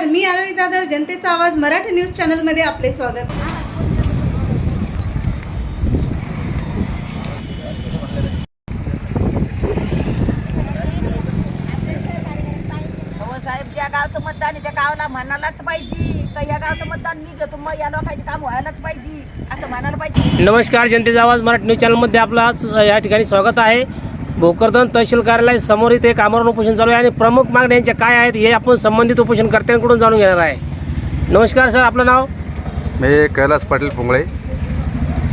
नमस्कार मी आरोही जाधव जनतेचा आवाज मराठी न्यूज चॅनलमध्ये आपले स्वागत. हो साहेब ज्या गावचं मतदान आहे त्या गावाला म्हणायलाच पाहिजे. का या गावचं मतदान मी घेतो मग या लोकांचे काम व्हायलाच पाहिजे. असं म्हणायला पाहिजे. नमस्कार जनतेचा आवाज मराठी न्यूज चॅनलमध्ये आपलं आज या ठिकाणी स्वागत आहे. भोकरदन तहसील कार्यालय समोर इथे एक उपोषण चालू आहे आणि प्रमुख मागण्या यांच्या काय आहेत हे आपण संबंधित उपोषणकर्त्यांकडून जाणून घेणार आहे. नमस्कार सर आपलं नाव? मी कैलास पाटील पुंगळे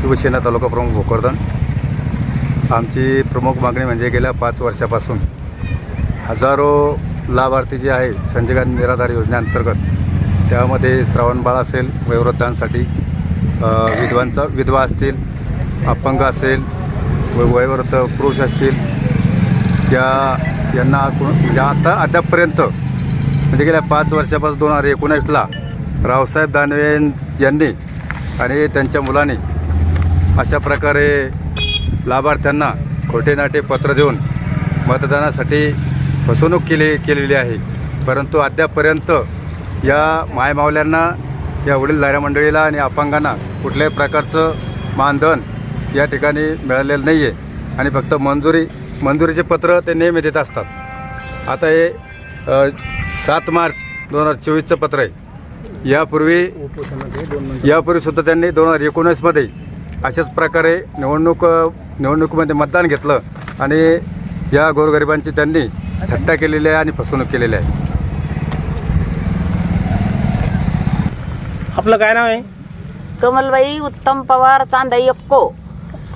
शिवसेना तालुका प्रमुख भोकरदन. आमची प्रमुख मागणी म्हणजे गेल्या पाच वर्षापासून हजारो लाभार्थी जे आहे संजय गांधी निराधार योजनेअंतर्गत त्यामध्ये श्रावणबाळ असेल वयोवृद्धांसाठी विधवांचा विधवा असतील अपंग असेल वयोवृद्ध पुरुष असतील या यांना कोण- म्हणजे आता अद्यापपर्यंत म्हणजे गेल्या पाच वर्षापासून दोन हजार एकोणीसला रावसाहेब दानवे यांनी आणि त्यांच्या मुलांनी अशा प्रकारे लाभार्थ्यांना खोटे नाटे पत्र देऊन मतदानासाठी फसवणूक केली केलेली आहे. परंतु अद्यापपर्यंत या मायमावल्यांना या वडीलधाऱ्या मंडळीला आणि अपंगांना कुठल्याही प्रकारचं मानधन या ठिकाणी मिळालेलं नाही आहे आणि फक्त मंजुरी मंजुरीचे पत्र ते नेहमी देत असतात. आता हे सात मार्च दोन हजार चोवीसचं पत्र आहे. यापूर्वी यापूर्वीसुद्धा त्यांनी दोन हजार एकोणीसमध्ये अशाच प्रकारे निवडणूक निवडणुकीमध्ये मतदान घेतलं आणि या गोरगरिबांची त्यांनी थट्टा केलेली आहे आणि फसवणूक केलेली आहे. आपलं काय नाव आहे? कमलबाई उत्तम पवार चांदाई यक्को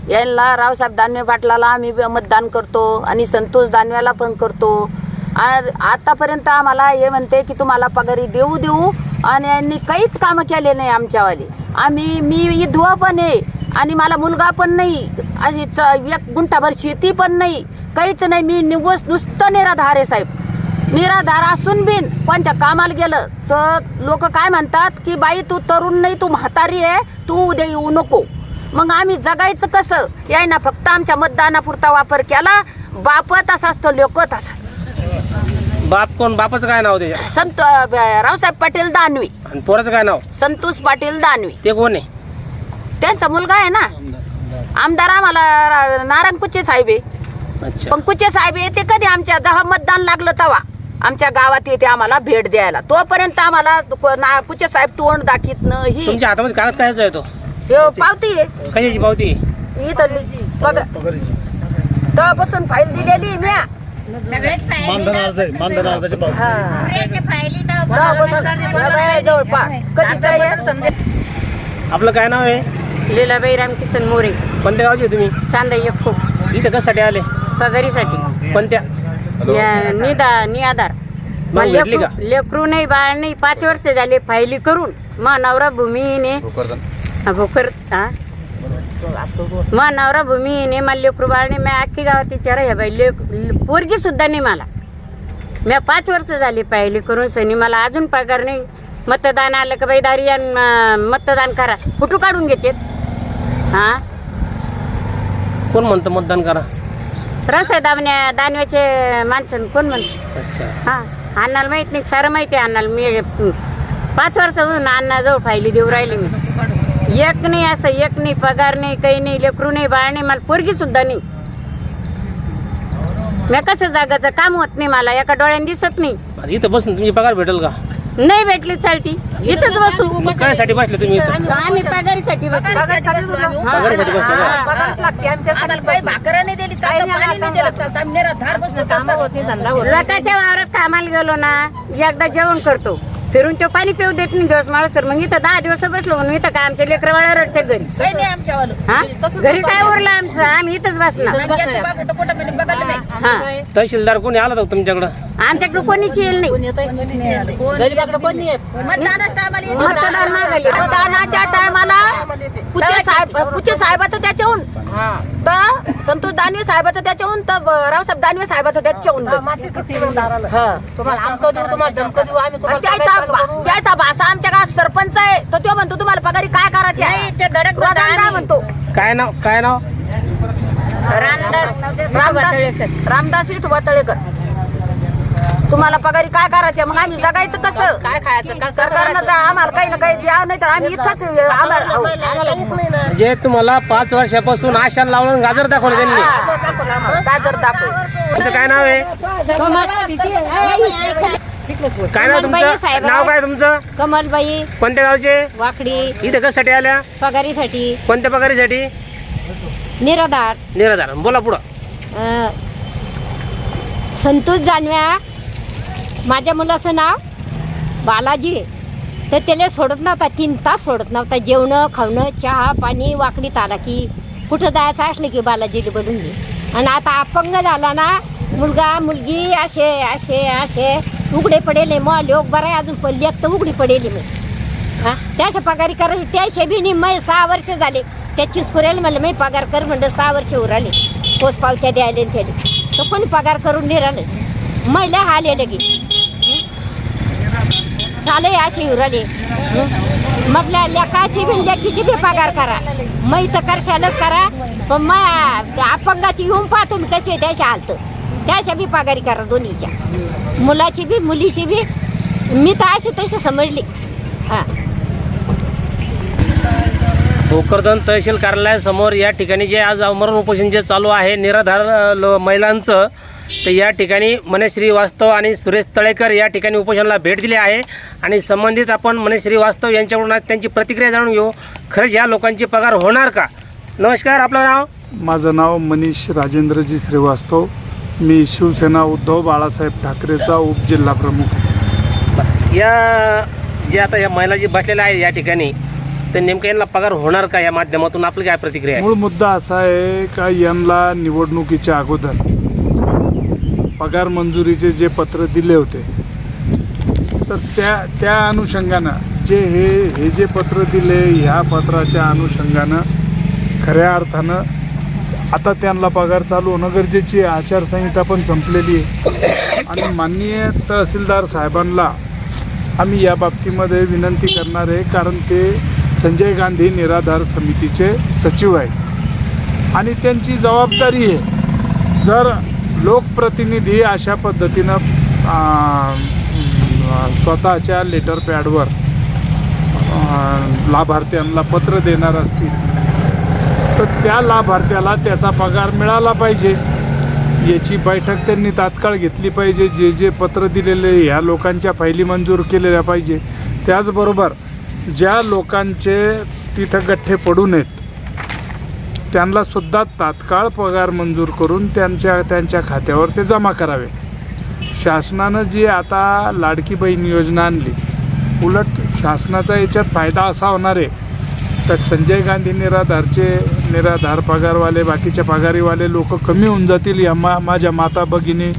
यांना रावसाहेब दानवे पाटलाला आम्ही मतदान करतो आणि संतोष दानव्याला पण करतो. आतापर्यंत आम्हाला हे म्हणते की तुम्हाला पगारी देऊ देऊ आणि यांनी काहीच कामं केले नाही आमच्यावाले. आम्ही मी विधवा पण आहे आणि मला मुलगा पण नाही आणि च- एक गुंठाभर शेती पण नाही. काहीच नाही मी निवस नुसतं निराधार आहे साहेब. निराधार असून बिन कोणत्या कामाला गेलं तर लोक काय म्हणतात की बाई तू तरुण नाही तू म्हातारी आहे तू उद्या येऊ नको. मग आम्ही जगायचं कसं? याय ना फक्त आमच्या मतदानापुरता वापर केला. बाप तसा असतो लोक तसाच. बाप कोण? बापाचं काय नाव त्याच्या? संत रावसाहेब पाटील दानवी. आणि पोराचं काय नाव? संतोष पाटील दानवी. ते कोण आहे? त्यांचा मुलगा आहे ना? आमदार आम्हाला रा- नारायण कुचे साहेब. आहे अच्छा. पण कुचे साहेब येते कधी आमच्या? जेव्हा मतदान लागलं तेव्हा. आमच्या गावात येते आम्हाला भेट द्यायला. तोपर्यंत आम्हाला को- ना- कुचे साहेब तोंड दाखीत ही तुमच्या हातामध्ये कागद कायचा आहे ह्यो पावती. आहे कशाची पावती? इथं बघा. तेव्हापासून फाईल दिलेली म्या. मानधन अर्ज आहे मानधन अर्जाची पावती. तेव्हापासून बघा, जवळपास. कधी काय आपलं काय नाव आहे? लीलाबाई रामकिसन मोरे. कोणत्या गावचे आहे तुम्ही चांदा यक्को इथं कशासाठी आले? पगारीसाठी. कोणत्या? या निदा निआधार मग भेटली का? लेकरू नाही बाळ नाही. पाच वर्ष झाले फायली करून. मा नवरा भूमीने हा, भोकर हा मा नवरा भूमीने मला लेकरू बाळ नाही मी अख्खी गावात विचार ह्या बाई लेक पोरगी सुद्धा नाही मला. मी पाच वर्ष झाली पाहिली करून सनी मला अजून पगार नाही. मतदान आलं का बाई दारी मतदान करा. कुठं काढून घेते हा? कोण म्हणतं मतदान करा? रस दावण्या दानव्याचे माणसं कोण म्हणते? अच्छा. हा अण्णाला माहीत नाही सारं माहिती आहे अण्णाला मी हं, पाच वर्षापासून अण्णाजवळ फायली देऊ राहिले मी. एक नाही असं एक नाही पगार नाही काही नाही लेकरू नाही बाळ नाही मला पोरगी सुद्धा नाही. मी कसं जागाचं काम होत नाही मला एका डोळ्याने दिसत नाही. आता इथं बसून तुमची पगार भेटेल का? नाही भेटली चालती इथंच बसू. मग बसले तुम्ही इथं? आम्ही पगारीसाठी बसतो पगारासाठी बसले का? आम्हाला बाई भाकरं नाही दिली चालतं पाणी नाही दिलं चालतं. आम्ही निराधार बसतो तसंच. लोकांच्या वावरात कामाला गेलो ना एकदा जेवण करतो. फिरून तो पाणी पिऊ देत नाही दिवस मला तर मग इथं दहा दिवस बसलो म्हणून इथं काय आमच्या लेकर वाळा रडते घरी. काही नाही आमच्यावालं. हा? घरी काय उरलं आमचं? आम्ही इथंच बसणार. बघायला नाही हा. तहसीलदार कोणी आला होता तुमच्याकडं? आमच्याकडे कोणीच येईल नाही. मतदानाच्या टायमाला येते. मतदान मागायला. मतदानाच्या टायमाला कुचे साहेब कुचे साहेबाचं त्याच्याहून. तर संतोष दानवे साहेबाचं त्याच्याहून तर रावसाहेब दानवे साहेबाचं त्याच्याहून. हा. तुम्हाला आमकं देऊ तुम्हाला धमकं देऊ आम्ही आणि तुम्हाला त्याचा काय करू? त्याचा भाषा आमच्या गावात सरपंच आहे तर तो म्हणतो तुम्हाला पगारी काय करायची आहे? नाही, ते धडक प्रधान काय मतदान म्हणतो काय नाव काय नाव रामदास रामदास रामदास विठोबा तळेकर तुम्हाला पगारी काय करायचं मग आम्ही जगायचं कसं काय खायचं काय सरकारनं आम्हाला काही ना काही द्या नाही तर आम्ही इथंच. म्हणजे तुम्हाला पाच वर्षापासून आशा लावून गाजर दाखवलं त्यांनी हा. गाजर दाखव तुमचं काय नाव आहे काय नाव कमलबाई तुमचं? साहेबराव. नाव काय तुमचं? कमलबाई. कोणत्या गावचे? वाकडी. इथे कशासाठी आल्या? पगारीसाठी. कोणत्या पगारीसाठी? निराधार. निराधार. बोला पुढं. अं, संतोष जानव्या माझ्या मुलाचं नाव बालाजी आहे. तर त्याला सोडत नव्हता. तीन तास सोडत नव्हता. जेवणं खावणं चहा पाणी वाकडीत आला की कुठं जायचं असलं की बालाजीला बोलून घे. आणि आता अपंग झाला ना मुलगा मुलगी असे असे असे. उघडे पडेले मॉल योग बरं आहे अजून पण लेख तर उघडी पडेली मी. हा? त्याच्या पगारी करायची त्याच्या बी मै सहा वर्ष झाले. त्याचीच पुरेल म्हणलं मी पगार कर म्हणलं सहा वर्ष उराले पोच पावत्या द्यायला त्याने तर पण पगार करून निराले राहिलं. महिला आले लगे. चालय असे उराले म्हटल्या लेकाची बी लेकीची बी पगार करा. मै तर करशालच करा. पण मग अपंगाची येऊन पाहतो मी कसे त्याच्या त्याच्या बी पगारी करा दोन्हीच्या. मुलाची बी मुलीची बी. मी तर असे तसे समजले. हां. भोकरदन तहसील कार्यालयासमोर या ठिकाणी जे आज अमरण उपोषण जे चालू आहे निराधार लो- महिलांचं तर या ठिकाणी मनेश्री वास्तव आणि सुरेश तळेकर या ठिकाणी उपोषणाला भेट दिली आहे. आणि संबंधित आपण मनेश्री वास्तव यांच्याकडून आज त्यांची प्रतिक्रिया जाणून घेऊ. खरंच या लोकांची पगार होणार का? नमस्कार आपलं नाव? माझं नाव मनीष राजेंद्रजी श्रीवास्तव. मी शिवसेना उद्धव बाळासाहेब ठाकरेचा उपजिल्हा प्रमुख. या जे आता या महिला जी बसलेल्या आहेत या ठिकाणी तर नेमकं यांना पगार होणार का या माध्यमातून? आपली काय प्रतिक्रिया आहे? मूळ मुद्दा असा आहे का यांना निवडणुकीच्या अगोदर पगार मंजुरीचे जे पत्र दिले होते तर त्या त्या अनुषंगानं जे हे हे जे पत्र दिले ह्या पत्राच्या अनुषंगानं खऱ्या अर्थानं आता त्यांना पगार चालू होणं गरजेची आहे. आचारसंहिता पण संपलेली आहे. आणि माननीय तहसीलदार साहेबांना आम्ही या बाबतीमध्ये विनंती करणार आहे कारण ते संजय गांधी निराधार समितीचे सचिव आहेत. आणि त्यांची जबाबदारी आहे जर लोकप्रतिनिधी अशा पद्धतीनं स्वतःच्या लेटर पॅडवर लाभार्थ्यांना पत्र देणार असतील तर त्या लाभार्थ्याला त्याचा पगार मिळाला पाहिजे. याची बैठक त्यांनी तात्काळ घेतली पाहिजे. जे जे पत्र दिलेले ह्या लोकांच्या फायली मंजूर केलेल्या पाहिजे. त्याचबरोबर ज्या लोकांचे तिथं गठ्ठे पडू नयेत त्यांनासुद्धा तात्काळ पगार मंजूर करून त्यांच्या त्यांच्या खात्यावर ते जमा करावे. शासनानं जी आता लाडकी बहीण योजना आणली उलट शासनाचा याच्यात फायदा असा होणार आहे. तर संजय गांधी निराधारचे निराधार पगारवाले बाकीचे पगारीवाले लोक कमी होऊन जातील या मा माझ्या माता भगिनी.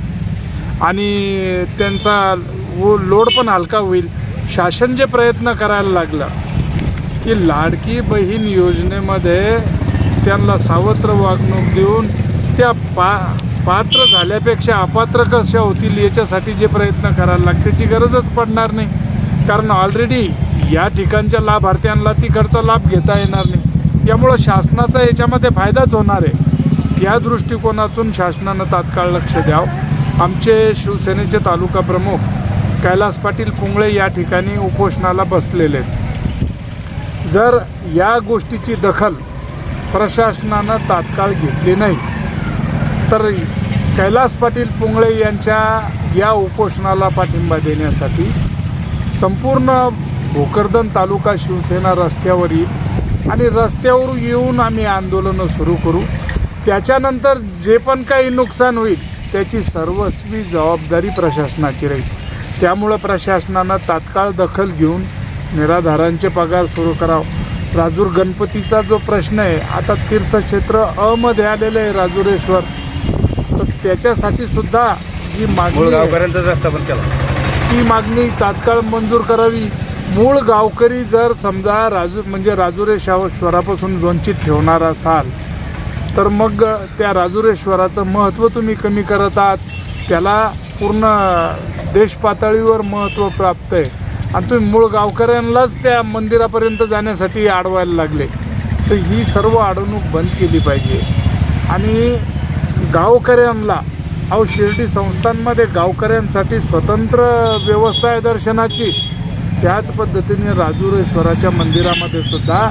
आणि त्यांचा वो लोड पण हलका होईल. शासन जे प्रयत्न करायला लागलं की लाडकी बहीण योजनेमध्ये त्यांना सावत्र वागणूक देऊन त्या पा पात्र झाल्यापेक्षा अपात्र कशा होतील याच्यासाठी जे प्रयत्न करायला लागतील त्याची गरजच पडणार नाही. कारण ऑलरेडी या ठिकाणच्या लाभार्थ्यांना तिकडचा लाभ घेता येणार नाही. यामुळं शासनाचा याच्यामध्ये फायदाच होणार आहे. या दृष्टिकोनातून शासनानं तात्काळ लक्ष द्यावं. आमचे शिवसेनेचे तालुका प्रमुख कैलास पाटील पुंगळे या ठिकाणी उपोषणाला बसलेले आहेत. जर या गोष्टीची दखल प्रशासनानं तात्काळ घेतली नाही तर कैलास पाटील पुंगळे यांच्या या उपोषणाला पाठिंबा देण्यासाठी संपूर्ण भोकरदन तालुका शिवसेना रस्त्यावर येईल आणि रस्त्यावर येऊन आम्ही आंदोलनं सुरू करू. त्याच्यानंतर जे पण काही नुकसान होईल त्याची सर्वस्वी जबाबदारी प्रशासनाची राहील. त्यामुळं प्रशासनानं तात्काळ दखल घेऊन निराधारांचे पगार सुरू करावं. राजूर गणपतीचा जो प्रश्न आहे आता तीर्थक्षेत्र अमध्ये आलेलं आहे राजुरेश्वर. तर त्याच्यासाठी सुद्धा जी मागणी रस्ता पण केला ती मागणी तात्काळ मंजूर करावी. मूळ गावकरी जर समजा राजू म्हणजे राजुरेश्वरापासून वंचित ठेवणार असाल तर मग त्या राजुरेश्वराचं महत्त्व तुम्ही कमी करत आहात. त्याला पूर्ण देशपातळीवर महत्त्व प्राप्त आहे. आणि तुम्ही मूळ गावकऱ्यांनाच त्या मंदिरापर्यंत जाण्यासाठी अडवायला लागले. तर ही सर्व अडवणूक बंद केली पाहिजे. आणि गावकऱ्यांना अहो शिर्डी संस्थांमध्ये गावकऱ्यांसाठी स्वतंत्र व्यवस्था आहे दर्शनाची. त्याच पद्धतीने राजुरेश्वराच्या मंदिरामध्ये सुद्धा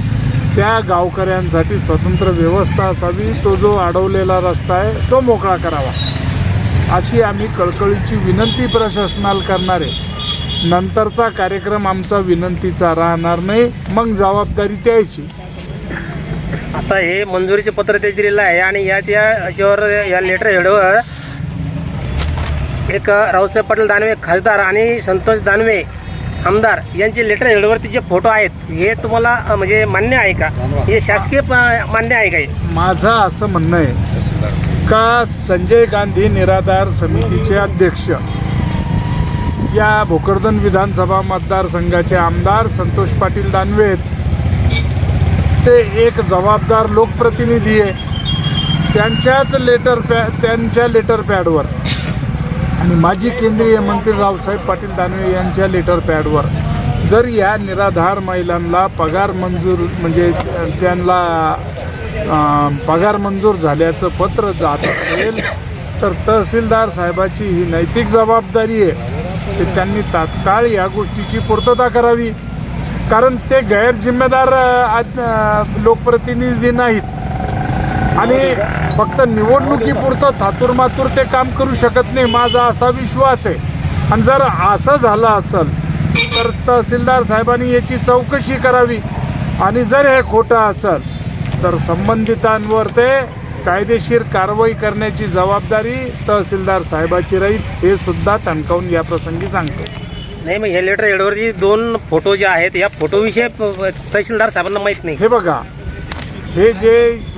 त्या गावकऱ्यांसाठी स्वतंत्र व्यवस्था असावी. तो जो अडवलेला रस्ता आहे तो मोकळा करावा. अशी आम्ही कळकळीची विनंती प्रशासनाला करणार आहे. नंतरचा कार्यक्रम आमचा विनंतीचा राहणार नाही. मग जबाबदारी द्यायची आता हे मंजुरीचे पत्र ते दिलेलं आहे आणि या त्या याच्यावर या लेटर हेडवर एक रावसाहेब पाटील दानवे खासदार आणि संतोष दानवे आमदार यांचे लेटर हेडवरती जे फोटो आहेत हे तुम्हाला म्हणजे मान्य आहे का हे शासकीय प- मान्य आहे का हे? माझं असं म्हणणं आहे का संजय गांधी निराधार समितीचे अध्यक्ष या भोकरदन विधानसभा मतदारसंघाचे आमदार संतोष पाटील दानवे आहेत. ते एक जबाबदार लोकप्रतिनिधी आहे त्यांच्याच लेटर पॅ त्यांच्या लेटर पॅडवर आणि माजी केंद्रीय मंत्री रावसाहेब पाटील दानवे यांच्या लेटर पॅडवर जर या निराधार महिलांना पगार मंजूर म्हणजे त्यांना पगार मंजूर झाल्याचं पत्र जात असेल तर तहसीलदार साहेबाची ही नैतिक जबाबदारी आहे. की त्यांनी तात्काळ या गोष्टीची पूर्तता करावी. कारण ते गैरजिम्मेदार आज, लोकप्रतिनिधी नाहीत. आणि फक्त निवडणुकीपुरतं थातूर मातूर ते काम करू शकत नाही माझा असा विश्वास आहे. आणि जर असं झालं असेल तर तहसीलदार साहेबांनी याची चौकशी करावी. आणि जर हे खोटं असेल तर संबंधितांवर ते कायदेशीर कारवाई करण्याची जबाबदारी तहसीलदार साहेबाची राहील हे सुद्धा ठणकावून या प्रसंगी सांगतो. नाही मग हे लेटर हेडवरती दोन फोटो जे आहेत या फोटोविषयी तहसीलदार साहेबांना माहीत नाही. हे बघा हे जे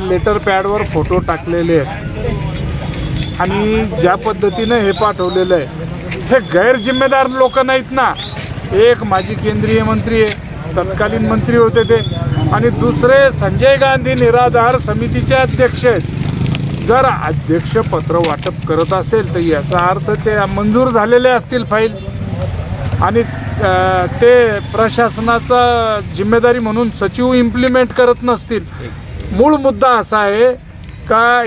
लेटर पॅडवर फोटो टाकलेले आहेत आणि ज्या पद्धतीनं हे पाठवलेलं आहे हे गैरजिम्मेदार लोक नाहीत ना. एक माजी केंद्रीय मंत्री आहे तत्कालीन मंत्री होते ते आणि दुसरे संजय गांधी निराधार समितीचे अध्यक्ष आहेत. जर अध्यक्ष पत्र वाटप करत असेल तर याचा अर्थ ते मंजूर झालेले असतील फाईल. आणि ते प्रशासनाचा जिम्मेदारी म्हणून सचिव इम्प्लिमेंट करत नसतील. मूळ मुद्दा असा आहे का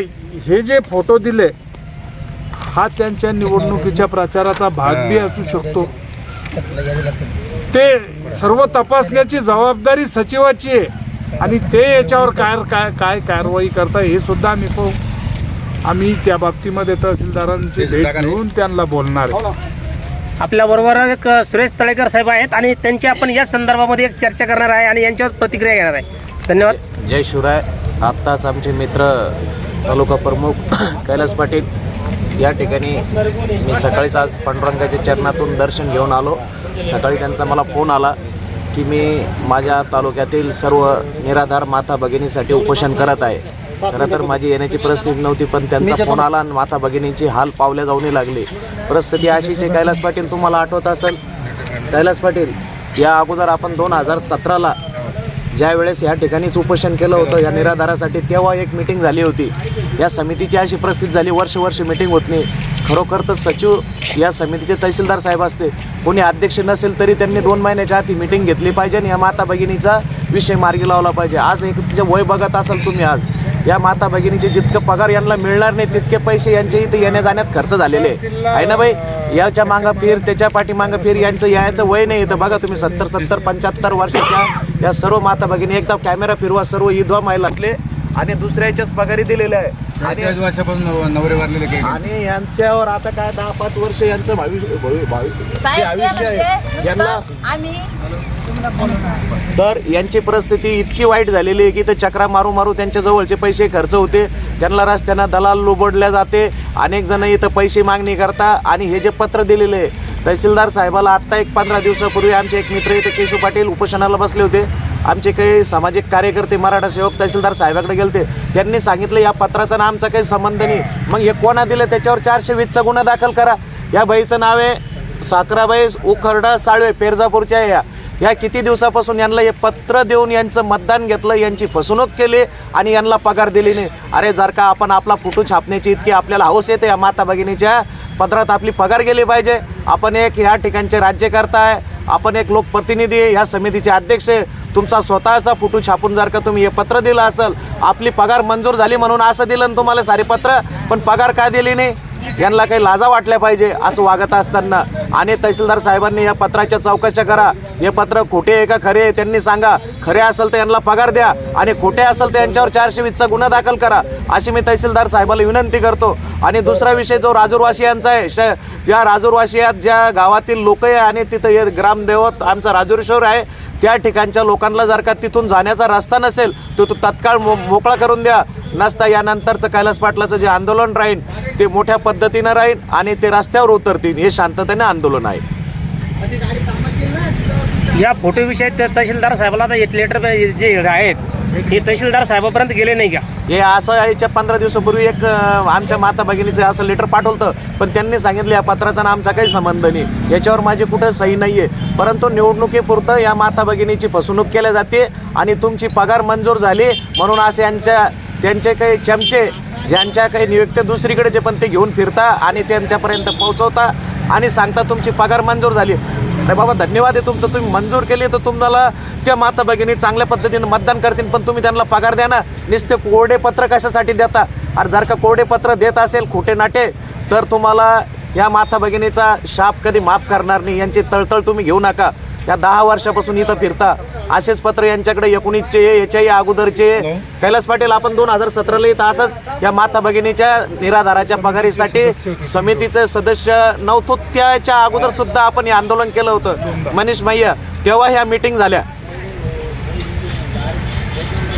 हे जे फोटो दिले हा त्यांच्या निवडणुकीच्या प्रचाराचा भाग बी असू शकतो. ते सर्व तपासण्याची जबाबदारी सचिवाची आहे. आणि ते याच्यावर काय काय काय कारवाई करता हे सुद्धा आम्ही पाहू. आम्ही त्या बाबतीमध्ये तहसीलदारांची भेट घेऊन त्यांना बोलणार आहे. आपल्याबरोबर एक सुरेश तळेकर साहेब आहेत आणि त्यांची आपण या संदर्भामध्ये एक चर्चा करणार आहे आणि यांच्यावर प्रतिक्रिया घेणार आहे. धन्यवाद. जय शिवराय. आत्ताच आमचे मित्र तालुका प्रमुख कैलास पाटील या ठिकाणी मी सकाळीच आज पांडुरंगाच्या चरणातून दर्शन घेऊन आलो. सकाळी त्यांचा मला फोन आला की मी माझ्या तालुक्यातील सर्व निराधार माता भगिनीसाठी उपोषण करत आहे. खरं तर माझी येण्याची परिस्थिती नव्हती पण त्यांचा फोन आला आणि माता भगिनींची हाल पावल्या जाऊन लागली. परिस्थिती अशीच आहे कैलास पाटील तुम्हाला आठवत असेल. कैलास पाटील या अगोदर आपण दोन हजार सतराला ज्या वेळेस या ठिकाणीच उपोषण केलं होतं या निराधारासाठी तेव्हा एक मिटिंग झाली होती. या समितीची अशी परिस्थिती झाली वर्ष वर्ष मिटिंग होत नाही. खरोखर तर सचिव या समितीचे तहसीलदार साहेब असते. कोणी अध्यक्ष नसेल तरी त्यांनी दोन महिन्याच्या आधी मिटिंग घेतली पाहिजे आणि या माता भगिनीचा विषय मार्गी लावला पाहिजे. आज एक तिचे वय बघत असाल तुम्ही आज. या माता भगिनीचे जितकं पगार यांना मिळणार नाही तितके पैसे यांच्या इथे येण्या जाण्यात खर्च झालेले आहे. आहे ना बाई? याच्या मागं फिर त्याच्या पाठीमागं फिर यांचं यायचं वय नाही. इथं बघा तुम्ही सत्तर सत्तर पंच्याहत्तर वर्षाच्या या सर्व माता भगिनी एकदा कॅमेरा फिरवा सर्व विधवा महिला आपले आणि दुसऱ्याच्याच पगारी दिलेले आहे. आणि वर्षापासून नवरे वारलेले काही आणि यांच्यावर आता काय दहा पाच वर्ष यांचं भावी भावी भावी जे आयुष्य आहे यांना तर यांची परिस्थिती इतकी वाईट झालेली आहे की ते चक्रा मारू मारू त्यांच्या जवळचे पैसे खर्च होते. त्यांना रस्त्यांना दलाल लोबडल्या जाते. अनेक जण इथं पैसे मागणी करता आणि हे जे पत्र दिलेले आहे तहसीलदार साहेबाला आत्ता एक पंधरा दिवसापूर्वी आमचे एक मित्र इथे केशव पाटील उपोषणाला बसले होते. आमचे काही सामाजिक कार्यकर्ते मराठा सेवक तहसीलदार साहेबाकडे गेलते. त्यांनी सांगितलं या पत्राचा ना आमचा काही संबंध नाही. मग हे कोणा दिलं? त्याच्यावर चारशे वीसचा गुन्हा दाखल करा. या बाईचं नाव आहे साखराबाई उखर्डा साळवे पेरजापूरच्या या. ह्या किती दिवसापासून यांना हे पत्र देऊन यांचं मतदान घेतलं यांची फसवणूक केली आणि यांना पगार दिली नाही. अरे जर का आपण आपला फोटो छापण्याची इतकी आपल्याला हौस येते या माता भगिनीच्या पत्रात आपली पगार गेली पाहिजे. आपण एक ह्या ठिकाणचे राज्यकर्ता आहे आपण एक लोकप्रतिनिधी आहे ह्या समितीचे अध्यक्ष आहे. तुमचा स्वतःचा फोटो छापून जर का तुम्ही हे पत्र दिलं असेल आपली पगार मंजूर झाली म्हणून असं दिलं ना तुम्हाला सारे पत्र पण पगार का दिली नाही? यांना काही लाजा वाटल्या पाहिजे असं वागत असताना. आणि तहसीलदार साहेबांनी या पत्राच्या चौकशा करा. हे पत्र खोटे आहे का खरे आहे त्यांनी सांगा. खरे असेल तर यांना पगार द्या. आणि खोटे असेल तर यांच्यावर चारशे वीसचा गुन्हा दाखल करा. अशी मी तहसीलदार साहेबाला विनंती करतो. आणि दुसरा विषय जो राजूरवासियांचा आहे श या राजूरवासियात ज्या गावातील लोक आहे आणि तिथं हे ग्रामदेवत आमचा राजुरेश्वर आहे त्या ठिकाणच्या लोकांना जर का तिथून जाण्याचा रस्ता नसेल तो तो तत्काळ मो मोकळा करून द्या. नसता यानंतरचं कैलास पाटलाचं जे आंदोलन राहील ते मोठ्या पद्धतीनं राहील आणि ते रस्त्यावर उतरतील. हे शांततेने आंदोलन आहे. या फोटोविषयी तहसीलदार साहेबाला आता एक लेटर जे आहेत हे तहसीलदार साहेबापर्यंत गेले नाही का? हे असं याच्या पंधरा दिवसापूर्वी एक अं, आमच्या माता भगिनीचं असं लेटर पाठवलं पण त्यांनी सांगितलं या पत्राचा ना आमचा काही संबंध नाही. याच्यावर माझी कुठं सही नाही आहे परंतु निवडणुकीपुरतं या माता भगिनीची फसवणूक केली जाते आणि तुमची पगार मंजूर झाली. म्हणून असे यांच्या त्यांचे काही चमचे ज्यांच्या काही नियुक्त्या दुसरीकडे जे पण ते घेऊन फिरता आणि त्यांच्यापर्यंत पोहोचवता आणि सांगता तुमची पगार मंजूर झाली. अरे बाबा धन्यवाद आहे तुमचं. तुम्ही मंजूर केली तर तुम्हाला त्या माता भगिनी चांगल्या पद्धतीने मतदान करतील पण तुम्ही त्यांना पगार द्या ना. नुसते कोरडे पत्र कशासाठी देता? अरे जर का कोरडे पत्र देत असेल खोटे नाटे तर तुम्हाला या माता भगिनीचा शाप कधी माफ करणार नाही. यांची तळतळ तुम्ही घेऊ नका. या दहा वर्षापासून इथं फिरता. असेच पत्र यांच्याकडे एकोणीसचे याच्याही अगोदरचे. कैलास पाटील आपण दोन हजार सतराला इथं असंच या माता भगिनीच्या निराधाराच्या पगारीसाठी समितीचे सदस्य नव्हतो त्याच्या अगोदर सुद्धा आपण हे आंदोलन केलं होतं. मनीष मय्या तेव्हा ह्या मीटिंग झाल्या.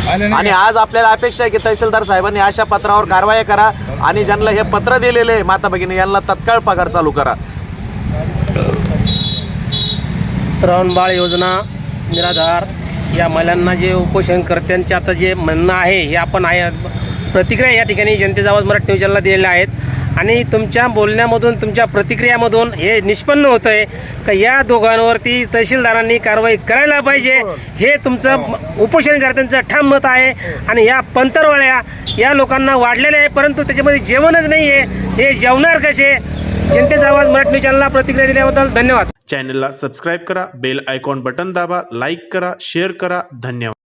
आणि आज आपल्याला अपेक्षा आहे की तहसीलदार साहेबांनी अशा पत्रावर कारवाई करा आणि ज्यांना हे पत्र दिलेले आहे माता भगिनी यांना तत्काळ पगार चालू करा. श्रावणबाळ योजना निराधार या महिलांना जे उपोषणकर्त्यांचे आता जे म्हणणं आहे हे आपण आहे प्रतिक्रिया या ठिकाणी जनतेचा आवाज मराठी न्यूज चॅनलला दिलेल्या आहेत. आणि तुमच्या बोलण्यामधून तुमच्या प्रतिक्रियामधून हे निष्पन्न होतं आहे का या दोघांवरती तहसीलदारांनी कारवाई करायला पाहिजे? हे तुमचं उपोषणकर्त्यांचं ठाम मत आहे. आणि या पंतरवाळ्या या लोकांना वाढलेले आहे परंतु त्याच्यामध्ये जेवणच नाही आहे हे जेवणार कसे? जनतेचा आवाज मराठी चॅनलला प्रतिक्रिया दिल्याबद्दल धन्यवाद. चॅनलला सबस्क्राईब करा बेल आयकॉन बटन दाबा लाईक करा शेअर करा धन्यवाद.